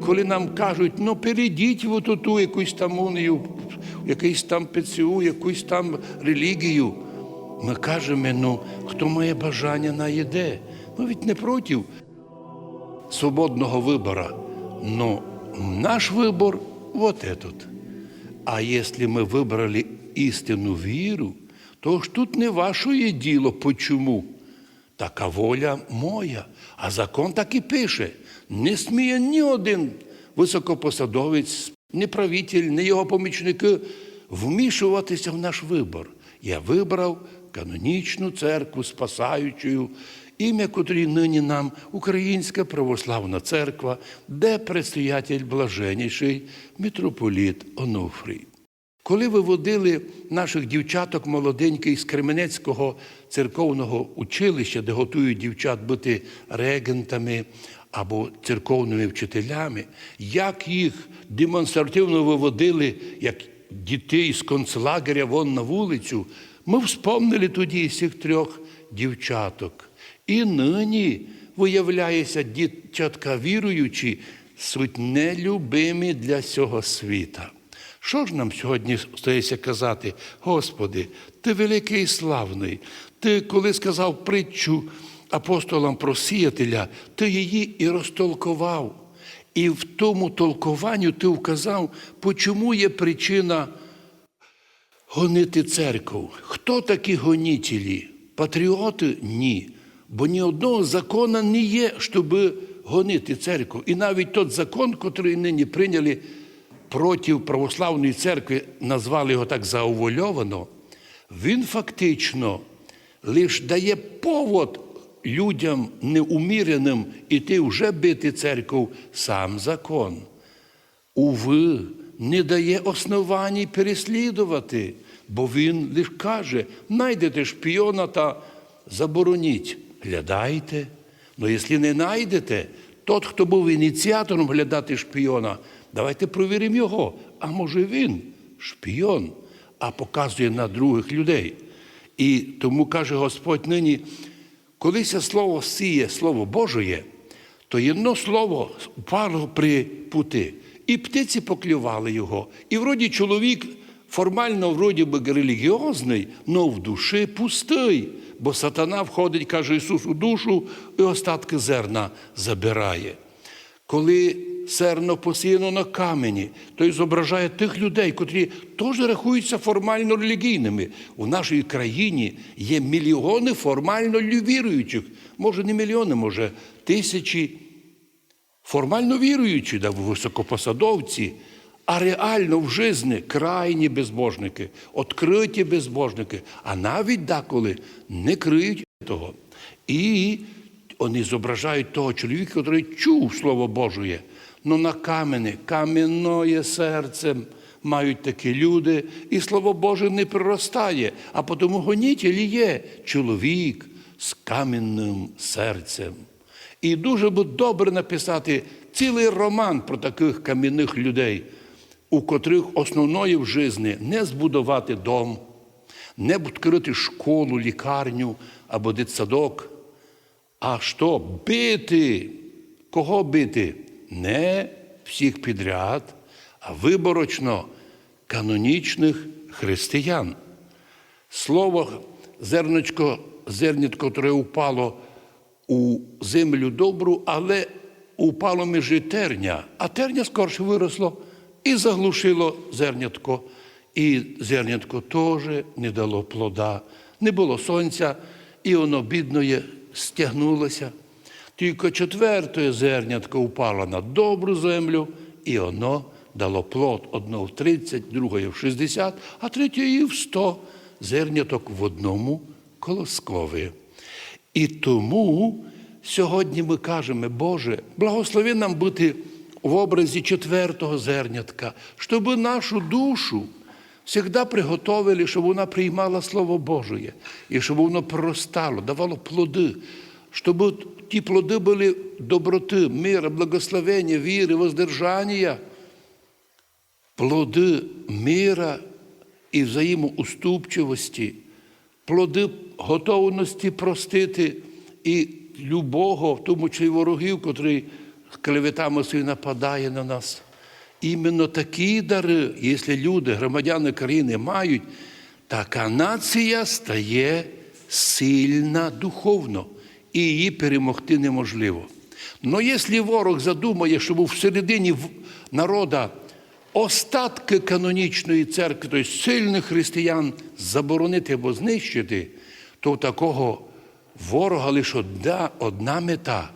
Коли нам кажуть, ну перейдіть в оту якусь там унію, якийсь там ПЦУ, якусь там релігію. Ми кажемо, ну, хто має бажання наїде. Ми ведь не проти свободного вибору. Но наш вибор вот этот. А если мы выбрали истинну віру, то ж тут не ваше діло, почому. Така воля моя. А закон так і пише: не сміє ні один високопосадовець, ні правитель, ні його помічники вмішуватися в наш вибор. Я вибрав канонічну церкву, спасаючу, ім'я котрій нині нам Українська православна церква, де предстоятель блаженніший митрополіт Онуфрій. Коли виводили наших дівчаток молоденьких з Кременецького церковного училища, де готують дівчат бути регентами або церковними вчителями, як їх демонстративно виводили, як дітей з концлагеря вон на вулицю, ми вспомнили тоді цих трьох дівчаток. І нині, виявляється, дівчатка віруючі, суть нелюбимі для цього світа. Що ж нам сьогодні стається казати, Господи, Ти великий і славний, Ти, коли сказав притчу апостолам про сіятеля, Ти її і розтолкував. І в тому толкуванню ти вказав, почому є причина гонити церкву. Хто такі гонітелі? Патріоти? Ні. Бо ні одного закону не є, щоб гонити церкву. І навіть той закон, який нині прийняли проти православної церкви, назвали його так заувольовано, він фактично лише дає повод людям неуміреним іти вже бити церкву сам закон. Уви, не дає основань переслідувати, бо він лише каже, найдете шпіона та забороніть. Глядайте. Ну, якщо не знайдете, тот, хто був ініціатором глядати шпіона, давайте провіримо його. А може він шпіон, а показує на других людей. І тому каже Господь нині, коли це слово сіє, слово Божоє, то єдно слово впало при пути. І птиці поклювали його. І вроді чоловік формально, вроді би релігіозний, але в душі пустий. Бо сатана входить, каже Ісус, у душу і остатки зерна забирає. Коли серно посіяно на камені, то й зображає тих людей, котрі теж рахуються формально релігійними. У нашій країні є мільйони формально віруючих. Може, не мільйони, може, тисячі формально віруючі, да, високопосадовці, а реально в житті крайні безбожники, відкриті безбожники, а навіть деколи не криють того. І вони зображають того чоловіка, який чув Слово Божє, но на камені, кам'яное серцем мають такі люди, і Слово Боже не приростає, а тому гонітелі є чоловік з кам'яним серцем. І дуже би добре написати цілий роман про таких кам'яних людей, у котрих основною в житті не збудувати дом, не відкрити школу, лікарню або дитсадок, а що бити? Кого бити? Не всіх підряд, а виборочно канонічних християн. Слово зерночко, зернятко, яке упало у землю добру, але упало між терня, а терня скорше виросло і заглушило зернятко. І зернятко теж не дало плода, не було сонця, і воно бідноє стягнулося. Тільки четверте зернятко упало на добру землю, і воно дало плод одно в 30, друге в 60, а третє в 100 зерняток в одному колоскові. І тому сьогодні ми кажемо, Боже, благослови нам бути в образі четвертого зернятка, щоб нашу душу завжди приготовили, щоб вона приймала Слово Боже, і щоб воно проростало, давало плоди, щоб ті плоди були доброти, мира, благословення, віри, воздержання, плоди мира і взаємоуступчивості, плоди готовності простити і любого, в тому числі ворогів, котрі клеветами свої нападає на нас. Іменно такі дари, якщо люди, громадяни країни мають, така нація стає сильна духовно, і її перемогти неможливо. Но якщо ворог задумає, щоб всередині в- народа остатки канонічної церкви, тобто сильних християн, заборонити або знищити, то у такого ворога лише одна, одна мета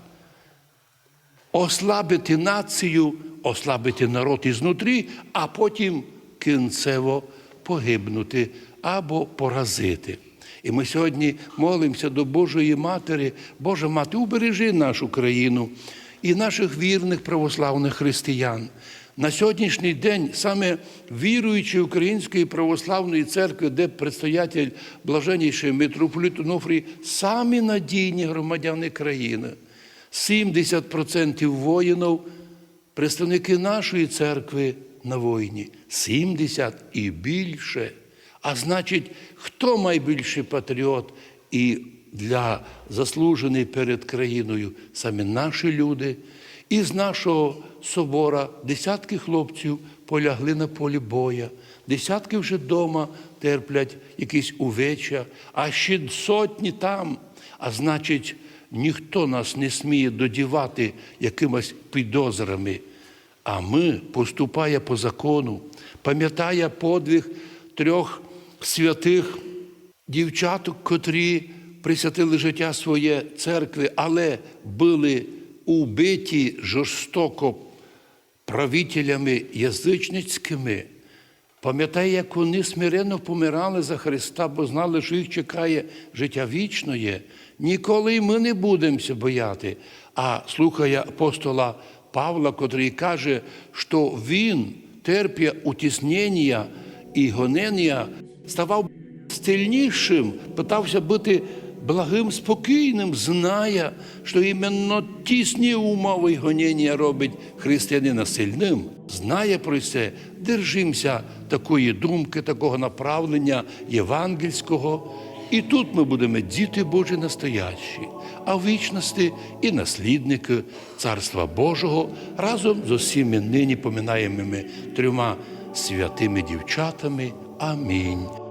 ослабити націю, ослабити народ ізнутрі, а потім кінцево погибнути або поразити. І ми сьогодні молимося до Божої Матері, Божа Мати, убережи нашу країну і наших вірних православних християн. На сьогоднішній день саме віруючі Української православної церкви, де предстоятель блаженніший митрополит Онуфрій, самі надійні громадяни країни. 70% воїнів представники нашої церкви на війні. 70 і більше. А значить, хто найбільший патріот і для заслужений перед країною саме наші люди. І з нашого собора десятки хлопців полягли на полі боя, десятки вже вдома терплять якісь увеча, а ще сотні там. А значить, ніхто нас не сміє додівати якимось підозрами. А ми, поступає по закону, пам'ятає подвиг трьох святих дівчаток, котрі присвятили життя своє церкви, але були убиті жорстоко правителями язичницькими. Пам'ятає, як вони смиренно помирали за Христа, бо знали, що їх чекає життя вічне. Ніколи ми не будемося бояти. А слухає апостола Павла, котрий каже, що він терпє утіснення і гонення, ставав стильнішим, питався бути благим, спокійним, зная, що іменно тісні умови й гонення робить християнина сильним. Знає про це, держимося такої думки, такого направлення євангельського. І тут ми будемо діти Божі настоящі, а вічності і наслідники Царства Божого разом з усіми нині поминаємими трьома святими дівчатами. Amém.